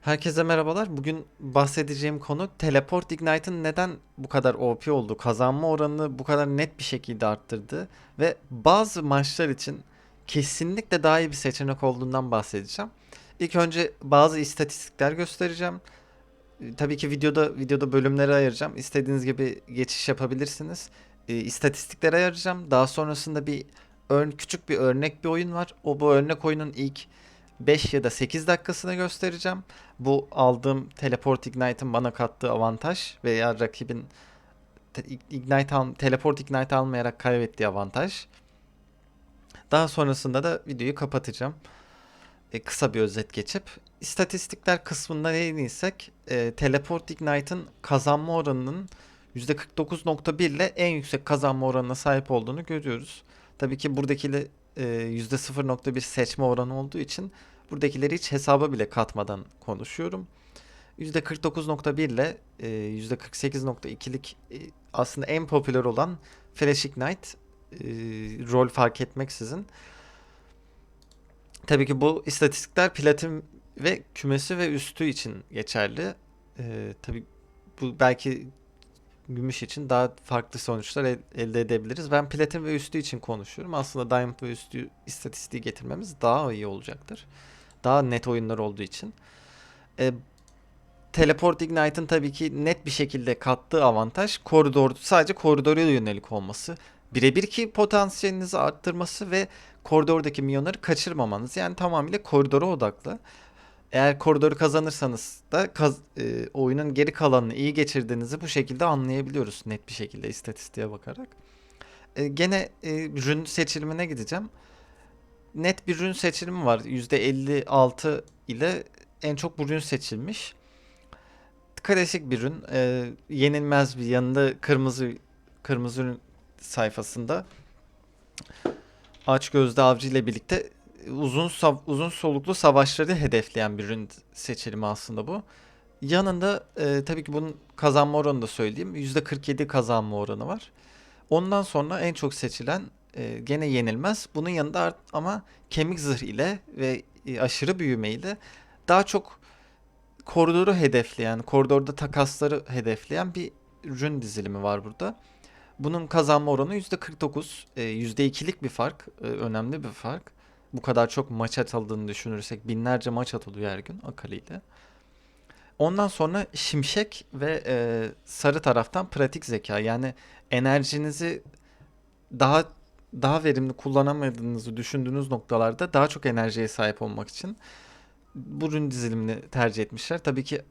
Herkese merhabalar. Bugün bahsedeceğim konu Teleport Ignite'ın neden bu kadar OP olduğu, kazanma oranını bu kadar net bir şekilde arttırdığı ve bazı maçlar için kesinlikle daha iyi bir seçenek olduğundan bahsedeceğim. İlk önce bazı istatistikler göstereceğim. E, Tabii ki videoda videoda bölümlere ayıracağım. İstediğiniz gibi geçiş yapabilirsiniz. E, İstatistikleri ayıracağım. Daha sonrasında bir ör- küçük bir örnek bir oyun var. O bu örnek oyunun ilk 5 ya da 8 dakikasını göstereceğim. Bu aldığım Teleport Ignite'ın bana kattığı avantaj veya rakibin te- Ignite al- Teleport Ignite almayarak kaybettiği avantaj. Daha sonrasında da videoyu kapatacağım. E, kısa bir özet geçip istatistikler kısmında değinirsek e, Teleport Ignite'ın kazanma oranının %49.1 ile en yüksek kazanma oranına sahip olduğunu görüyoruz. Tabii ki buradakiyle e, %0.1 seçme oranı olduğu için buradakileri hiç hesaba bile katmadan konuşuyorum. %49.1 ile e, %48.2'lik e, aslında en popüler olan Flash Ignite e, rol fark etmeksizin. Tabii ki bu istatistikler platin ve kümesi ve üstü için geçerli. E, tabii bu belki gümüş için daha farklı sonuçlar el- elde edebiliriz. Ben platin ve üstü için konuşuyorum. Aslında diamond ve üstü istatistiği getirmemiz daha iyi olacaktır. Daha net oyunlar olduğu için. E, Teleport Ignite'ın tabii ki net bir şekilde kattığı avantaj koridor sadece koridora yönelik olması. Birebir ki potansiyelinizi arttırması ve koridordaki milyonları kaçırmamanız. Yani tamamıyla koridora odaklı. Eğer koridoru kazanırsanız da kaz- e, oyunun geri kalanını iyi geçirdiğinizi bu şekilde anlayabiliyoruz net bir şekilde istatistiğe bakarak. E, gene e, rün seçilimine gideceğim. Net bir rün seçilimi var. %56 ile en çok bu rün seçilmiş. Klasik bir ürün. e, yenilmez bir yanında kırmızı kırmızı ürün sayfasında aç gözlü avcı ile birlikte uzun uzun soluklu savaşları hedefleyen bir ürün seçilimi aslında bu. Yanında e, tabii ki bunun kazanma oranını da söyleyeyim. %47 kazanma oranı var. Ondan sonra en çok seçilen e, gene yenilmez. Bunun yanında ama kemik zırh ile ve e, aşırı büyüme ile daha çok koridoru hedefleyen, koridorda takasları hedefleyen bir ürün dizilimi var burada. Bunun kazanma oranı %49. E, %2'lik bir fark. e, önemli bir fark. Bu kadar çok maç atıldığını düşünürsek binlerce maç atılıyor her gün Akali ile. Ondan sonra şimşek ve e, sarı taraftan pratik zeka. Yani enerjinizi daha daha verimli kullanamadığınızı düşündüğünüz noktalarda daha çok enerjiye sahip olmak için bu ürün dizilimini tercih etmişler. Tabii ki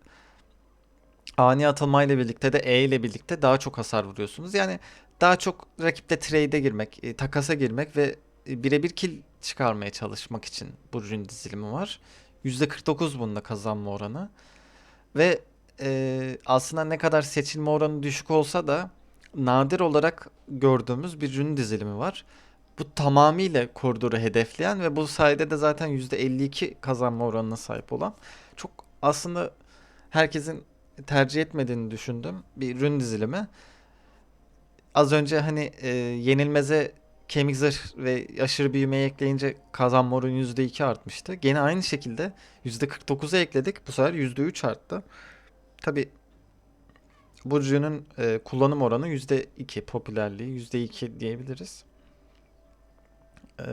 ani atılmayla birlikte de E ile birlikte daha çok hasar vuruyorsunuz. Yani daha çok rakiple trade'e girmek, e, takasa girmek ve e, birebir kill çıkarmaya çalışmak için bu ürün dizilimi var. %49 bunda kazanma oranı. Ve e, aslında ne kadar seçilme oranı düşük olsa da nadir olarak gördüğümüz bir ürün dizilimi var. Bu tamamıyla koridoru hedefleyen ve bu sayede de zaten %52 kazanma oranına sahip olan çok aslında herkesin tercih etmediğini düşündüm bir ürün dizilimi. Az önce hani e, yenilmeze kemik zırh ve aşırı büyümeyi ekleyince kazanma oranı %2 artmıştı. Gene aynı şekilde %49'a ekledik. Bu sefer %3 arttı. Tabi bu ürünün e, kullanım oranı %2, popülerliği %2 diyebiliriz. E,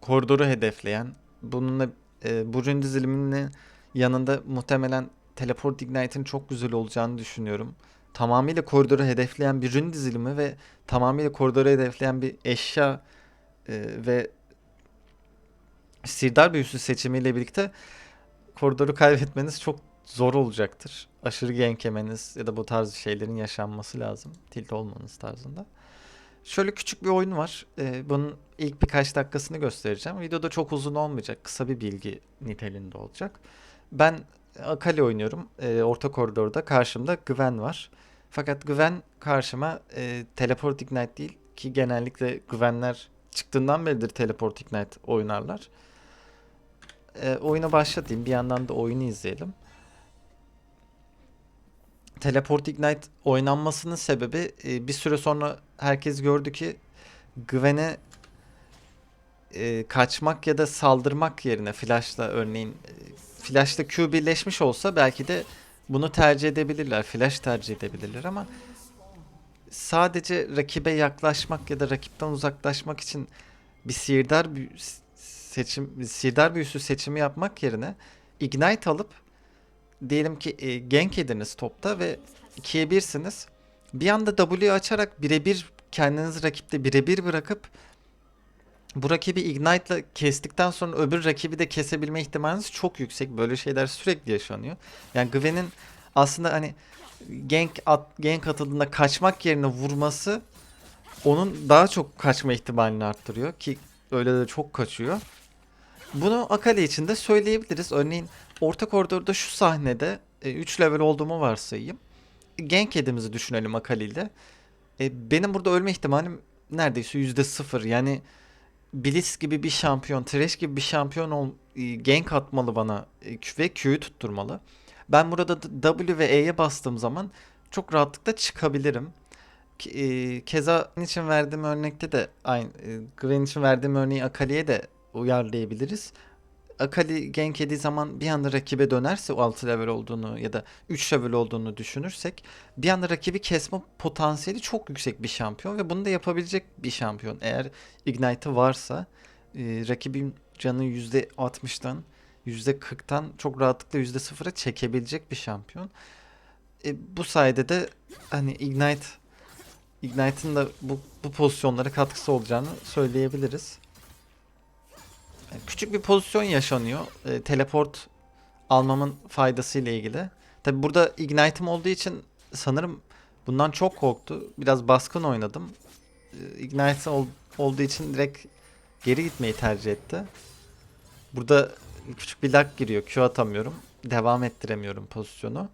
koridoru hedefleyen, bununla e, bu ürün diziliminin yanında muhtemelen Teleport Ignite'ın çok güzel olacağını düşünüyorum. Tamamıyla koridoru hedefleyen bir ürün dizilimi ve tamamıyla koridoru hedefleyen bir eşya e, ve sirdar büyüsü seçimiyle birlikte koridoru kaybetmeniz çok zor olacaktır. Aşırı gank ya da bu tarz şeylerin yaşanması lazım. Tilt olmanız tarzında. Şöyle küçük bir oyun var. Ee, bunun ilk birkaç dakikasını göstereceğim. Videoda çok uzun olmayacak. Kısa bir bilgi niteliğinde olacak. Ben Akali oynuyorum. Ee, orta koridorda. Karşımda Gwen var. Fakat Gwen karşıma e, Teleport Ignite değil ki genellikle Gwen'ler çıktığından beridir Teleport Ignite oynarlar. Ee, oyuna başlatayım. Bir yandan da oyunu izleyelim. Teleport Ignite oynanmasının sebebi e, bir süre sonra herkes gördü ki Gwen'e e, kaçmak ya da saldırmak yerine flashla örneğin e, Flash'ta Q birleşmiş olsa belki de bunu tercih edebilirler. Flash tercih edebilirler ama sadece rakibe yaklaşmak ya da rakipten uzaklaşmak için bir sihirdar büyü seçim sihirdar büyüsü seçimi yapmak yerine Ignite alıp diyelim ki e, gank ediniz topta ve 2'ye 1'siniz. Bir anda W açarak birebir kendinizi rakipte birebir bırakıp bu rakibi Ignite'la kestikten sonra öbür rakibi de kesebilme ihtimaliniz çok yüksek. Böyle şeyler sürekli yaşanıyor. Yani Gwen'in aslında hani gank, at, gank atıldığında kaçmak yerine vurması onun daha çok kaçma ihtimalini arttırıyor ki öyle de çok kaçıyor. Bunu Akali için de söyleyebiliriz. Örneğin orta koridorda şu sahnede 3 level olduğumu varsayayım. Gank yediğimizi düşünelim Akali ile. E, benim burada ölme ihtimalim neredeyse %0. Yani Blitz gibi bir şampiyon, Thresh gibi bir şampiyon ol, e, gank atmalı bana e, ve Q'yu tutturmalı. Ben burada W ve E'ye bastığım zaman çok rahatlıkla çıkabilirim. E, Keza için verdiğim örnekte de aynı e, Gwen için verdiğim örneği Akali'ye de uyarlayabiliriz. Akali gank yediği zaman bir anda rakibe dönerse o 6 level olduğunu ya da 3 level olduğunu düşünürsek bir anda rakibi kesme potansiyeli çok yüksek bir şampiyon ve bunu da yapabilecek bir şampiyon. Eğer Ignite'ı varsa e, rakibin canı %60'dan %40'tan çok rahatlıkla %0'a çekebilecek bir şampiyon. E, bu sayede de hani Ignite Ignite'ın da bu, bu pozisyonlara katkısı olacağını söyleyebiliriz. Küçük bir pozisyon yaşanıyor. E, teleport almamın faydasıyla ilgili. Tabi burada Ignite'ım olduğu için sanırım bundan çok korktu. Biraz baskın oynadım. E, Ignite ol, olduğu için direkt geri gitmeyi tercih etti. Burada küçük bir lag giriyor. Q atamıyorum. Devam ettiremiyorum pozisyonu.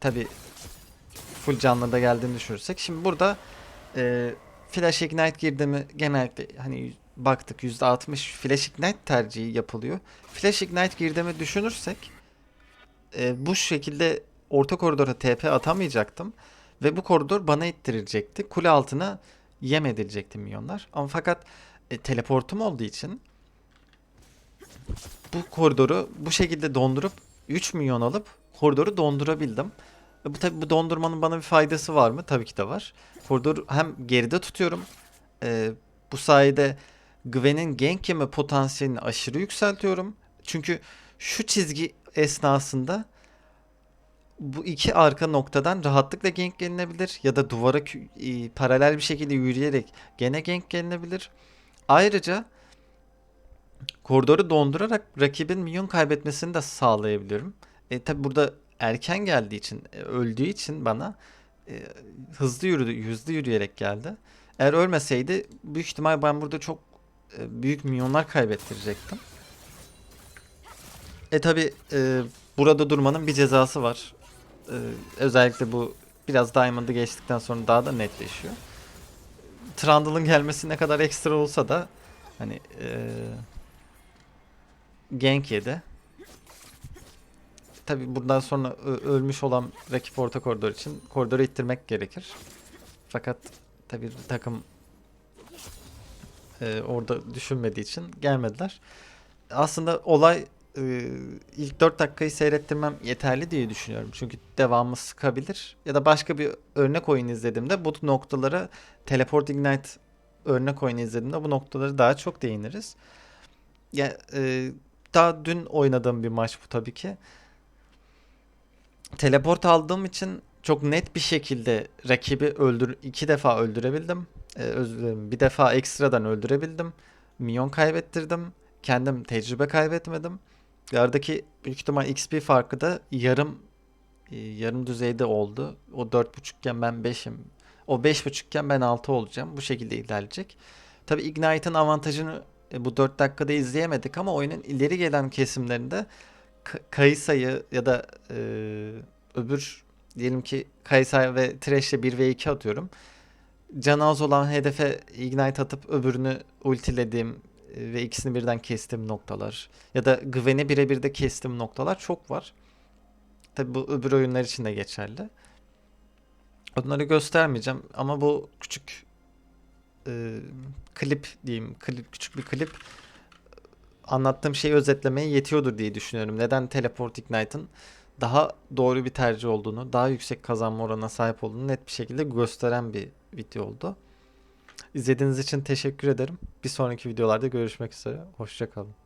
Tabi full canlı da geldiğini düşünürsek. Şimdi burada e, Flash Ignite girdi mi genellikle hani baktık %60 Flash Ignite tercihi yapılıyor. Flash Ignite girdi mi düşünürsek e, bu şekilde orta koridora TP atamayacaktım. Ve bu koridor bana ittirilecekti. Kule altına yem edilecekti milyonlar. Ama fakat e, teleportum olduğu için bu koridoru bu şekilde dondurup 3 milyon alıp koridoru dondurabildim. E, Bu tabi bu dondurmanın bana bir faydası var mı? Tabii ki de var. Koridoru hem geride tutuyorum. e, bu sayede Gwen'in gank yeme potansiyelini aşırı yükseltiyorum. Çünkü şu çizgi esnasında bu iki arka noktadan rahatlıkla gank gelinebilir ya da duvara e, paralel bir şekilde yürüyerek gene gank gelinebilir. Ayrıca koridoru dondurarak rakibin minyon kaybetmesini de sağlayabiliyorum. E tabi burada erken geldiği için, e, öldüğü için bana e, hızlı yürüdü, hızlı yürüyerek geldi. Eğer ölmeseydi büyük ihtimal ben burada çok büyük milyonlar kaybettirecektim. E tabi e, burada durmanın bir cezası var. E, özellikle bu biraz Diamond'ı geçtikten sonra daha da netleşiyor. Trundle'ın gelmesi ne kadar ekstra olsa da hani e, gank yedi. Tabi buradan sonra ölmüş olan rakip orta koridor için koridoru ittirmek gerekir. Fakat tabi takım e, orada düşünmediği için gelmediler. Aslında olay e, ilk 4 dakikayı seyrettirmem yeterli diye düşünüyorum. Çünkü devamı sıkabilir. Ya da başka bir örnek oyun izlediğimde bu noktalara Teleport Ignite örnek oyunu izlediğimde bu noktaları daha çok değiniriz. Ya e, daha dün oynadığım bir maç bu tabii ki. Teleport aldığım için çok net bir şekilde rakibi öldür iki defa öldürebildim. Ee, özür dilerim. Bir defa ekstradan öldürebildim. Minyon kaybettirdim. Kendim tecrübe kaybetmedim. Aradaki büyük ihtimal XP farkı da yarım e, yarım düzeyde oldu. O 4.5 iken ben 5'im. O 5.5 iken ben 6 olacağım. Bu şekilde ilerleyecek. Tabii Ignite'ın avantajını e, bu 4 dakikada izleyemedik ama oyunun ileri gelen kesimlerinde Kayısa'yı ya da e, öbür diyelim ki Kaysa ve Thresh'le 1 ve 2 atıyorum canavaz olan hedefe ignite atıp öbürünü ultilediğim e, ve ikisini birden kestim noktalar ya da güveni birebir de kestim noktalar çok var. Tabi bu öbür oyunlar için de geçerli. Onları göstermeyeceğim ama bu küçük e, klip diyeyim klip, küçük bir klip anlattığım şeyi özetlemeye yetiyordur diye düşünüyorum. Neden Teleport Ignite'ın daha doğru bir tercih olduğunu, daha yüksek kazanma oranına sahip olduğunu net bir şekilde gösteren bir video oldu. İzlediğiniz için teşekkür ederim. Bir sonraki videolarda görüşmek üzere. Hoşçakalın.